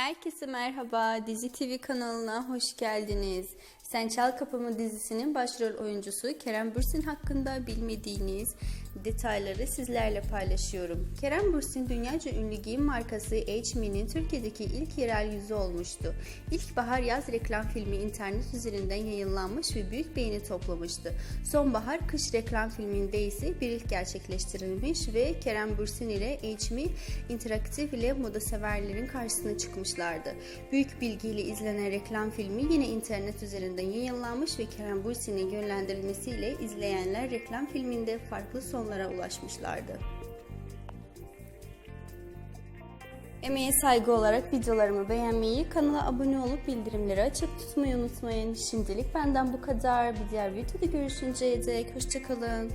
Herkese merhaba, Dizi TV kanalına hoş geldiniz. Sen Çal Kapımı dizisinin başrol oyuncusu Kerem Bürsin hakkında bilmediğiniz detayları sizlerle paylaşıyorum. Kerem Bürsin dünyaca ünlü giyim markası H&M'nin Türkiye'deki ilk yerel yüzü olmuştu. İlk bahar yaz reklam filmi internet üzerinden yayınlanmış ve büyük beğeni toplamıştı. Sonbahar kış reklam filminde ise bir ilk gerçekleştirilmiş ve Kerem Bürsin ile H&M interaktif ile moda severlerin karşısına çıkmışlardı. Büyük bilgiyle izlenen reklam filmi yine internet üzerinden yayınlanmış ve Kerem Bürsin'in yönlendirilmesiyle izleyenler reklam filminde farklı sonlara ulaşmışlardı. Emeğe saygı olarak videolarımı beğenmeyi, kanala abone olup bildirimleri açıp tutmayı unutmayın. Şimdilik benden bu kadar. Bir diğer videoda görüşünceye dek hoşçakalın.